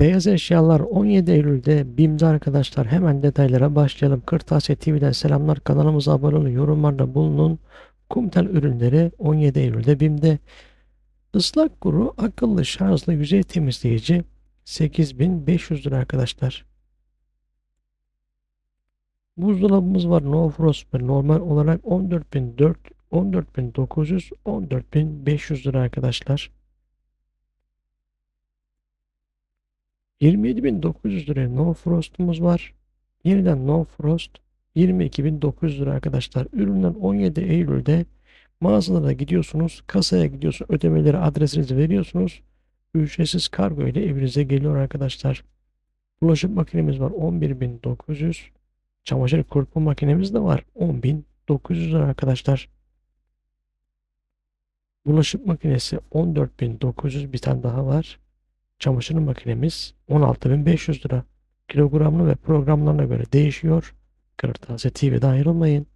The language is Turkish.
Beyaz eşyalar 17 Eylül'de BİM'de arkadaşlar hemen detaylara başlayalım. Kırtasiye TV'den selamlar. Kanalımıza abone olun. Yorumlarda bulunun. Kumtel ürünleri 17 Eylül'de BİM'de. Islak kuru akıllı şarjlı yüzey temizleyici 8500 lira arkadaşlar. Buzdolabımız var. No Frost ve normal olarak 14.400 14.900 14.500 lira arkadaşlar. 27.900 liraya No Frost'umuz var. Yeniden No Frost 22.900 lira arkadaşlar. Ürünler 17 Eylül'de mağazalara gidiyorsunuz. Kasaya gidiyorsunuz. Ödemeleri adresinizi veriyorsunuz. Ücretsiz kargo ile evinize geliyor arkadaşlar. Bulaşık makinemiz var 11.900. Çamaşır kurutma makinemiz de var 10.900 lira arkadaşlar. Bulaşık makinesi 14.900 bir tane daha var. Çamaşır makinemiz 16.500 lira. Kilogramlı ve programlarına göre değişiyor. Kırtasiye TV'de ayrılmayın.